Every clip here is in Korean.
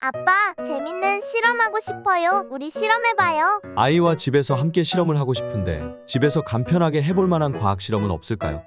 아빠, 재밌는 실험하고 싶어요. 우리 실험해봐요. 아이와 집에서 함께 실험을 하고 싶은데 집에서 간편하게 해볼 만한 과학 실험은 없을까요?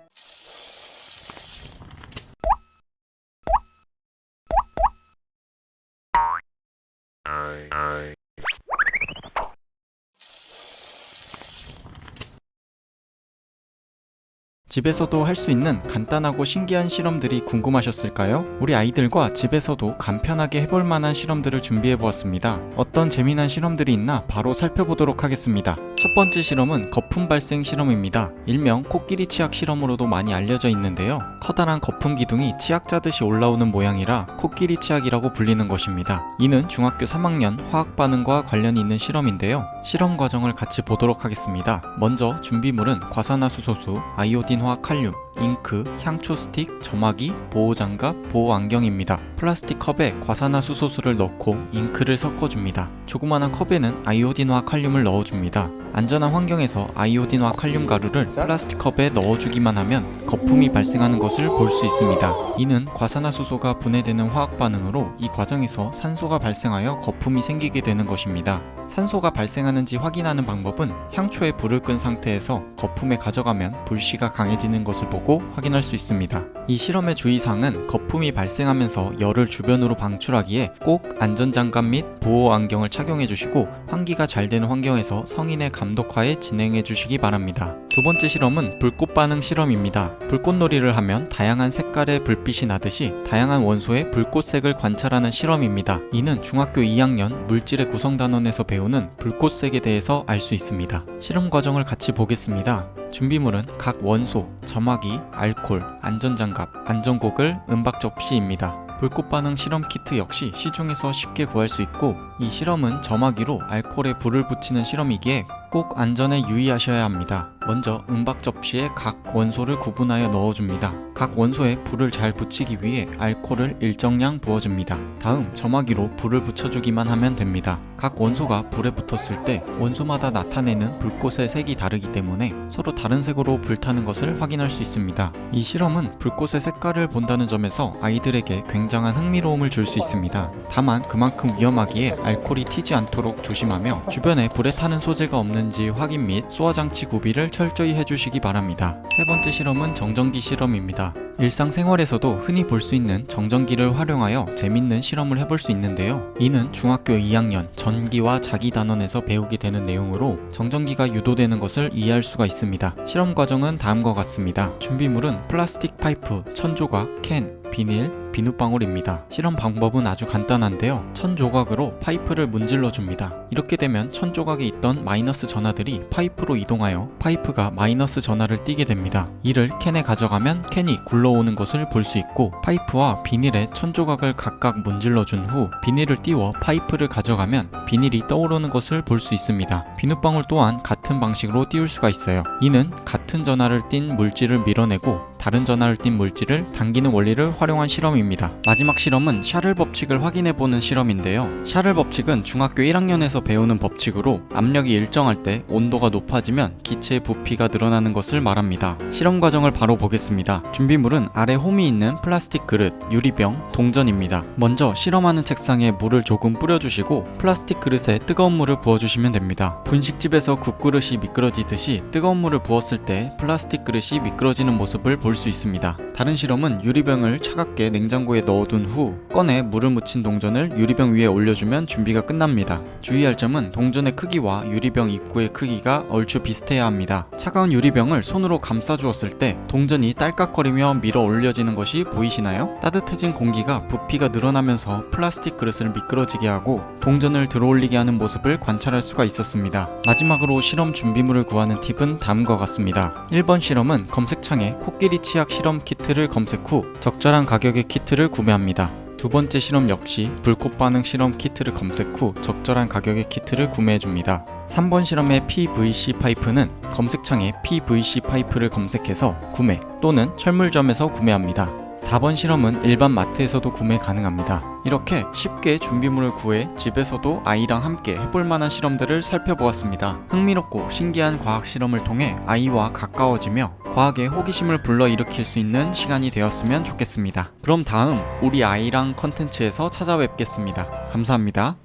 집에서도 할 수 있는 간단하고 신기한 실험들이 궁금하셨을까요? 우리 아이들과 집에서도 간편하게 해볼 만한 실험들을 준비해 보았습니다. 어떤 재미난 실험들이 있나 바로 살펴보도록 하겠습니다. 첫 번째 실험은 거품 발생 실험입니다. 일명 코끼리 치약 실험으로도 많이 알려져 있는데요. 커다란 거품 기둥이 치약 짜듯이 올라오는 모양이라 코끼리 치약이라고 불리는 것입니다. 이는 중학교 3학년 화학 반응과 관련이 있는 실험인데요. 실험 과정을 같이 보도록 하겠습니다. 먼저 준비물은 과산화수소수, 아이오딘 화학 칼륨, 잉크, 향초 스틱, 점화기, 보호장갑, 보호안경입니다. 플라스틱 컵에 과산화수소수를 넣고 잉크를 섞어줍니다. 조그마한 컵에는 아이오딘화 칼륨을 넣어줍니다. 안전한 환경에서 아이오딘화 칼륨 가루를 플라스틱 컵에 넣어주기만 하면 거품이 발생하는 것을 볼 수 있습니다. 이는 과산화수소가 분해되는 화학 반응으로 이 과정에서 산소가 발생하여 거품이 생기게 되는 것입니다. 산소가 발생하는지 확인하는 방법은 향초에 불을 끈 상태에서 거품에 가져가면 불씨가 강해지는 것을 보고 확인할 수 있습니다. 이 실험의 주의사항은 거품이 발생하면서 열을 주변으로 방출하기에 꼭 안전장갑 및 보호 안경을 착용해 주시고 환기가 잘 되는 환경에서 성인의 감독하에 진행해 주시기 바랍니다. 두 번째 실험은 불꽃 반응 실험입니다. 불꽃놀이를 하면 다양한 색깔의 불빛이 나듯이 다양한 원소의 불꽃색을 관찰하는 실험입니다. 이는 중학교 2학년 물질의 구성 단원에서 배우는 불꽃색에 대해서 알 수 있습니다. 실험 과정을 같이 보겠습니다. 준비물은 각 원소, 점화기, 알콜, 안전장갑, 안전고글, 은박 접시입니다. 불꽃 반응 실험 키트 역시 시중에서 쉽게 구할 수 있고 이 실험은 점화기로 알코올에 불을 붙이는 실험이기에 꼭 안전에 유의하셔야 합니다. 먼저 은박 접시에 각 원소를 구분하여 넣어줍니다. 각 원소에 불을 잘 붙이기 위해 알코올을 일정량 부어줍니다. 다음 점화기로 불을 붙여주기만 하면 됩니다. 각 원소가 불에 붙었을 때 원소마다 나타내는 불꽃의 색이 다르기 때문에 서로 다른 색으로 불타는 것을 확인할 수 있습니다. 이 실험은 불꽃의 색깔을 본다는 점에서 아이들에게 굉장한 흥미로움을 줄 수 있습니다. 다만 그만큼 위험하기에 알코올이 튀지 않도록 조심하며 주변에 불에 타는 소재가 없는지 확인 및 소화장치 구비를 철저히 해주시기 바랍니다. 세 번째 실험은 정전기 실험입니다. 일상생활에서도 흔히 볼 수 있는 정전기를 활용하여 재밌는 실험을 해볼 수 있는데요. 이는 중학교 2학년 전기와 자기 단원에서 배우게 되는 내용으로 정전기가 유도되는 것을 이해할 수가 있습니다. 실험 과정은 다음과 같습니다. 준비물은 플라스틱 파이프, 천조각, 캔, 비닐, 비눗방울입니다. 실험 방법은 아주 간단한데요. 천 조각으로 파이프를 문질러 줍니다. 이렇게 되면 천 조각에 있던 마이너스 전하들이 파이프로 이동하여 파이프가 마이너스 전하를 띠게 됩니다. 이를 캔에 가져가면 캔이 굴러오는 것을 볼 수 있고 파이프와 비닐에 천 조각을 각각 문질러 준 후 비닐을 띄워 파이프를 가져가면 비닐이 떠오르는 것을 볼 수 있습니다. 비눗방울 또한 같은 방식으로 띄울 수가 있어요. 이는 같은 전하를 띤 물질을 밀어내고 다른 전하를 띤 물질을 당기는 원리를 활용한 실험입니다. 마지막 실험은 샤를 법칙을 확인해 보는 실험인데요. 샤를 법칙은 중학교 1학년에서 배우는 법칙으로 압력이 일정할 때 온도가 높아지면 기체의 부피가 늘어나는 것을 말합니다. 실험 과정을 바로 보겠습니다. 준비물은 아래 홈이 있는 플라스틱 그릇, 유리병, 동전입니다. 먼저 실험하는 책상에 물을 조금 뿌려주시고 플라스틱 그릇에 뜨거운 물을 부어주시면 됩니다. 분식집에서 국그릇이 미끄러지듯이 뜨거운 물을 부었을 때 플라스틱 그릇이 미끄러지는 모습을 볼수 있습니다. 다른 실험은 유리병을 차갑게 냉장고에 넣어둔 후 꺼내 물을 묻힌 동전을 유리병 위에 올려주면 준비가 끝납니다. 주의할 점은 동전의 크기와 유리병 입구의 크기가 얼추 비슷해야 합니다. 차가운 유리병을 손으로 감싸 주었을 때 동전이 딸깍거리며 밀어 올려지는 것이 보이시나요? 따뜻해진 공기가 부피가 늘어나면서 플라스틱 그릇을 미끄러지게 하고 동전을 들어올리게 하는 모습을 관찰할 수가 있었습니다. 마지막으로 실험 준비물을 구하는 팁은 다음과 같습니다. 1번 실험은 검색창에 코끼리 치약 실험 키트 를 검색 후 적절한 가격의 키트를 구매합니다. 두 번째 실험 역시 불꽃 반응 실험 키트를 검색 후 적절한 가격의 키트를 구매해 줍니다. 3번 실험의 PVC 파이프는 검색창에 PVC 파이프를 검색해서 구매 또는 철물점에서 구매합니다. 4번 실험은 일반 마트에서도 구매 가능합니다. 이렇게 쉽게 준비물을 구해 집에서도 아이랑 함께 해볼 만한 실험들을 살펴보았습니다. 흥미롭고 신기한 과학 실험을 통해 아이와 가까워지며 과학의 호기심을 불러일으킬 수 있는 시간이 되었으면 좋겠습니다. 그럼 다음 우리 아이랑 컨텐츠에서 찾아뵙겠습니다. 감사합니다.